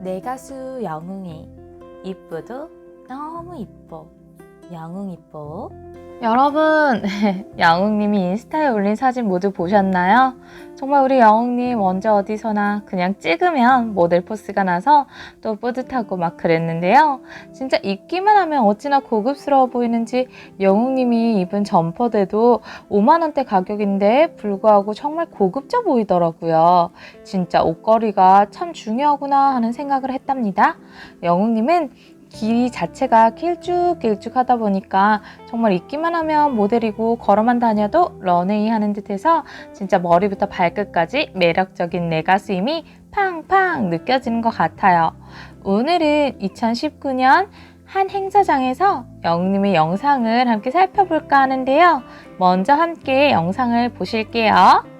내 가수 영웅이 이쁘도 너무 이뻐. 영웅 이뻐 여러분, 영웅님이 인스타에 올린 사진 모두 보셨나요? 정말 우리 영웅님 언제 어디서나 그냥 찍으면 모델 포스가 나서 또 뿌듯하고 막 그랬는데요. 진짜 입기만 하면 어찌나 고급스러워 보이는지 영웅님이 입은 점퍼대도 5만원대 가격인데 불구하고 정말 고급져 보이더라고요. 진짜 옷걸이가 참 중요하구나 하는 생각을 했답니다. 영웅님은 길이 자체가 길쭉길쭉 하다 보니까 정말 입기만 하면 모델이고 걸어만 다녀도 런웨이 하는 듯해서 진짜 머리부터 발끝까지 매력적인 내 가수임이 팡팡 느껴지는 것 같아요. 오늘은 2019년 한 행사장에서 영님의 영상을 함께 살펴볼까 하는데요. 먼저 함께 영상을 보실게요.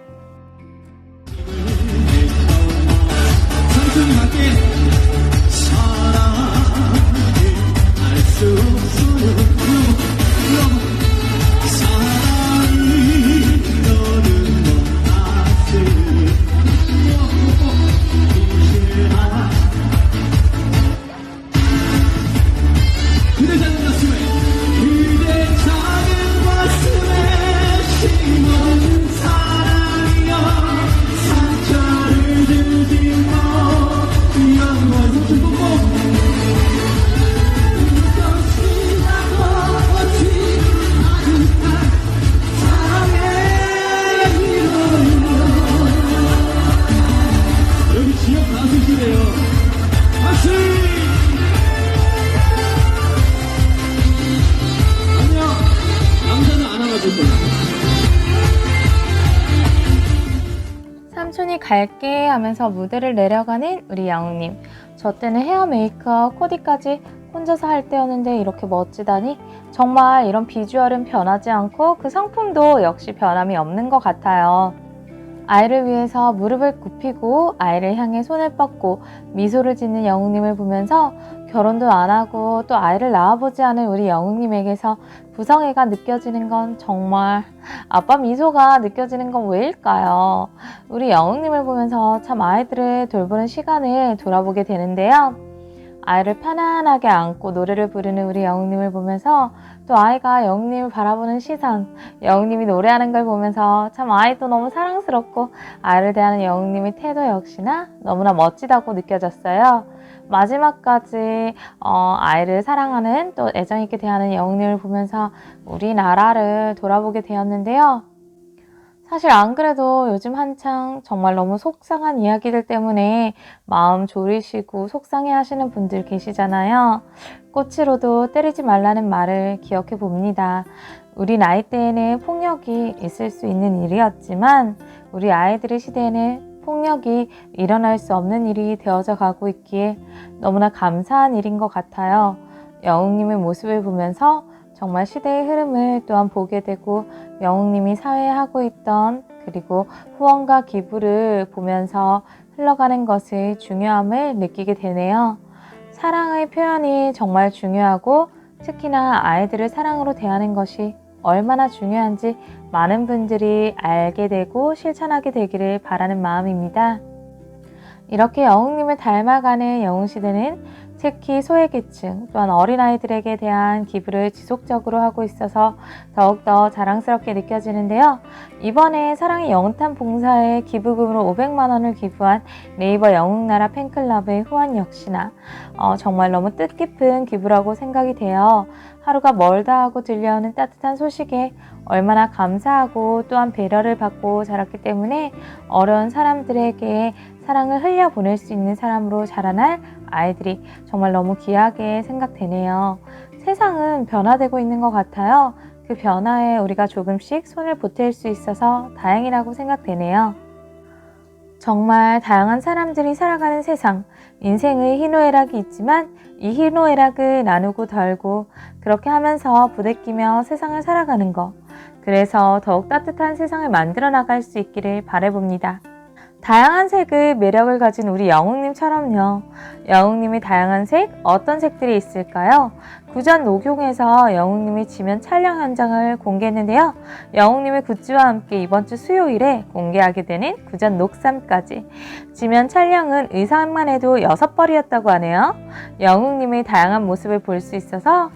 삼촌이 갈게 하면서 무대를 내려가는 우리 영웅님. 저 때는 헤어 메이크업, 코디까지 혼자서 할 때였는데 이렇게 멋지다니 정말 이런 비주얼은 변하지 않고 그 성품도 역시 변함이 없는 것 같아요. 아이를 위해서 무릎을 굽히고 아이를 향해 손을 뻗고 미소를 짓는 영웅님을 보면서 결혼도 안 하고 또 아이를 낳아보지 않은 우리 영웅님에게서 부성애가 느껴지는 건 정말 아빠 미소가 느껴지는 건 왜일까요? 우리 영웅님을 보면서 참 아이들을 돌보는 시간을 돌아보게 되는데요. 아이를 편안하게 안고 노래를 부르는 우리 영웅님을 보면서 또 아이가 영웅님을 바라보는 시선, 영웅님이 노래하는 걸 보면서 참 아이도 너무 사랑스럽고 아이를 대하는 영웅님의 태도 역시나 너무나 멋지다고 느껴졌어요. 마지막까지 어, 아이를 사랑하는 또 애정 있게 대하는 영웅님을 보면서 우리나라를 돌아보게 되었는데요. 사실 안 그래도 요즘 한창 정말 너무 속상한 이야기들 때문에 마음 졸이시고 속상해 하시는 분들 계시잖아요. 꽃으로도 때리지 말라는 말을 기억해 봅니다. 우리 나이 때에는 폭력이 있을 수 있는 일이었지만 우리 아이들의 시대에는 폭력이 일어날 수 없는 일이 되어져 가고 있기에 너무나 감사한 일인 것 같아요. 영웅님의 모습을 보면서 정말 시대의 흐름을 또한 보게 되고 영웅님이 사회에 하고 있던 그리고 후원과 기부를 보면서 흘러가는 것의 중요함을 느끼게 되네요. 사랑의 표현이 정말 중요하고 특히나 아이들을 사랑으로 대하는 것이 얼마나 중요한지 많은 분들이 알게 되고 실천하게 되기를 바라는 마음입니다. 이렇게 영웅님을 닮아가는 영웅시대는 특히 소외계층 또한 어린아이들에게 대한 기부를 지속적으로 하고 있어서 더욱더 자랑스럽게 느껴지는데요. 이번에 사랑의 영탄 봉사에 기부금으로 500만 원을 기부한 네이버 영웅나라 팬클럽의 후원 역시나 어, 정말 너무 뜻깊은 기부라고 생각이 돼요. 하루가 멀다 하고 들려오는 따뜻한 소식에 얼마나 감사하고 또한 배려를 받고 자랐기 때문에 어려운 사람들에게 사랑을 흘려 보낼 수 있는 사람으로 자라날 아이들이 정말 너무 귀하게 생각되네요. 세상은 변화되고 있는 것 같아요. 그 변화에 우리가 조금씩 손을 보탤 수 있어서 다행이라고 생각되네요. 정말 다양한 사람들이 살아가는 세상, 인생의 희노애락이 있지만 이 희노애락을 나누고 덜고 그렇게 하면서 부대끼며 세상을 살아가는 것. 그래서 더욱 따뜻한 세상을 만들어 나갈 수 있기를 바라봅니다. 다양한 색의 매력을 가진 우리 영웅님처럼요. 영웅님이 다양한 색, 어떤 색들이 있을까요? 구전 녹용에서 영웅님이 지면 촬영 현장을 공개했는데요. 영웅님의 굿즈와 함께 이번 주 수요일에 공개하게 되는 구전 녹삼까지. 지면 촬영은 의상만 해도 6벌이었다고 하네요. 영웅님의 다양한 모습을 볼 수 있어서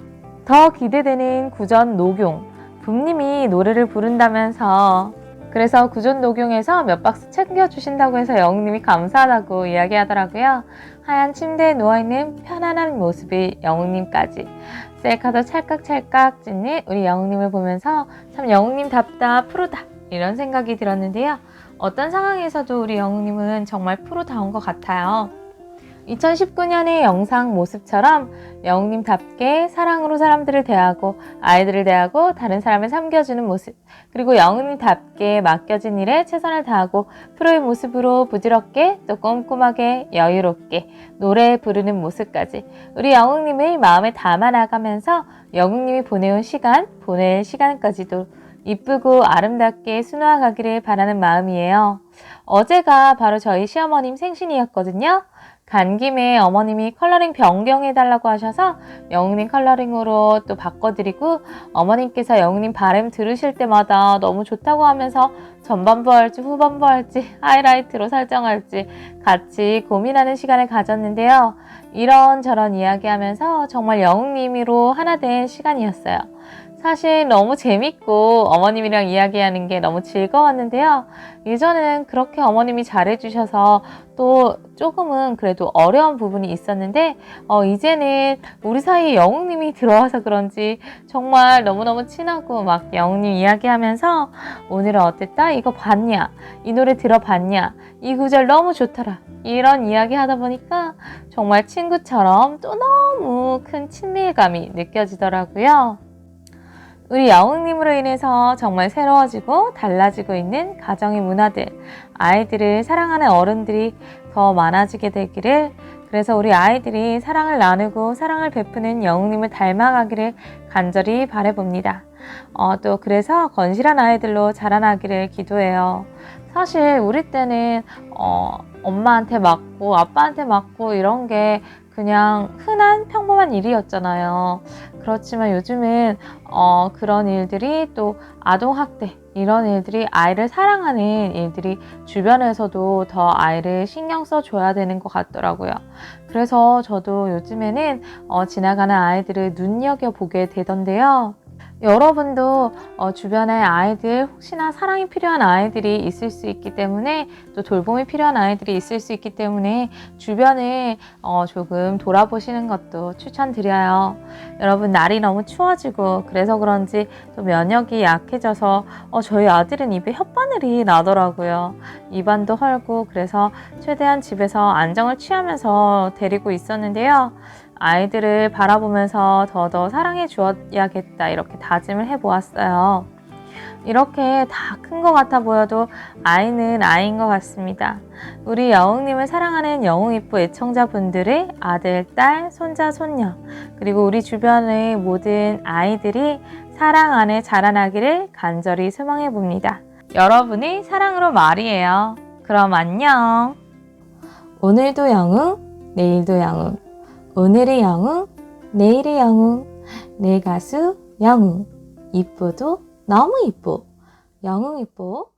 더 기대되는 구전 녹용. 붐님이 노래를 부른다면서 그래서 구전 녹용에서 몇 박스 챙겨주신다고 해서 영웅님이 감사하다고 이야기하더라고요. 하얀 침대에 누워있는 편안한 모습의 영웅님까지. 셀카도 찰칵찰칵 찍는 우리 영웅님을 보면서 참 영웅님답다, 프로다. 이런 생각이 들었는데요. 어떤 상황에서도 우리 영웅님은 정말 프로다운 것 같아요. 2019년의 영상 모습처럼 영웅님답게 사랑으로 사람들을 대하고 아이들을 대하고 다른 사람을 섬겨주는 모습 그리고 영웅님답게 맡겨진 일에 최선을 다하고 프로의 모습으로 부드럽게 또 꼼꼼하게 여유롭게 노래 부르는 모습까지 우리 영웅님의 마음에 담아나가면서 영웅님이 보내온 시간 보낼 시간까지도 이쁘고 아름답게 순화가기를 바라는 마음이에요. 어제가 바로 저희 시어머님 생신이었거든요. 간 김에 어머님이 컬러링 변경해달라고 하셔서 영웅님 컬러링으로 또 바꿔드리고 어머님께서 영웅님 발음 들으실 때마다 너무 좋다고 하면서 전반부 할지 후반부 할지 하이라이트로 설정할지 같이 고민하는 시간을 가졌는데요. 이런저런 이야기하면서 정말 영웅님으로 하나 된 시간이었어요. 사실 너무 재밌고 어머님이랑 이야기하는 게 너무 즐거웠는데요. 예전에는 그렇게 어머님이 잘해주셔서 또 조금은 그래도 어려운 부분이 있었는데 어, 이제는 우리 사이에 영웅님이 들어와서 그런지 정말 너무너무 친하고 막 영웅님 이야기하면서 오늘은 어땠다? 이거 봤냐? 이 노래 들어봤냐? 이 구절 너무 좋더라. 이런 이야기 하다 보니까 정말 친구처럼 또 너무 큰 친밀감이 느껴지더라고요. 우리 영웅님으로 인해서 정말 새로워지고 달라지고 있는 가정의 문화들, 아이들을 사랑하는 어른들이 더 많아지게 되기를 그래서 우리 아이들이 사랑을 나누고 사랑을 베푸는 영웅님을 닮아가기를 간절히 바래봅니다. 어, 또 그래서 건실한 아이들로 자라나기를 기도해요. 사실 우리 때는 어, 엄마한테 맞고 아빠한테 맞고 이런 게 그냥 흔한 평범한 일이었잖아요. 그렇지만 요즘은 어, 그런 일들이 또 아동학대 이런 일들이 아이를 사랑하는 일들이 주변에서도 더 아이를 신경 써 줘야 되는 것 같더라고요. 그래서 저도 요즘에는 어, 지나가는 아이들을 눈여겨보게 되던데요. 여러분도 어, 주변에 아이들 혹시나 사랑이 필요한 아이들이 있을 수 있기 때문에 또 돌봄이 필요한 아이들이 있을 수 있기 때문에 주변을 어, 조금 돌아보시는 것도 추천드려요. 여러분 날이 너무 추워지고 그래서 그런지 또 면역이 약해져서 어, 저희 아들은 입에 혓바늘이 나더라고요. 입안도 헐고 그래서 최대한 집에서 안정을 취하면서 데리고 있었는데요. 아이들을 바라보면서 더더 사랑해 주어야겠다 이렇게 다짐을 해 보았어요. 이렇게 다 큰 것 같아 보여도 아이는 아이인 것 같습니다. 우리 영웅님을 사랑하는 영웅이프 애청자분들의 아들, 딸, 손자, 손녀, 그리고 우리 주변의 모든 아이들이 사랑 안에 자라나기를 간절히 소망해 봅니다. 여러분이 사랑으로 말이에요. 그럼 안녕. 오늘도 영웅, 내일도 영웅. 오늘의 영웅, 내일의 영웅. 내 가수 영웅. 이쁘도 너무 이뻐. 영웅 이뻐.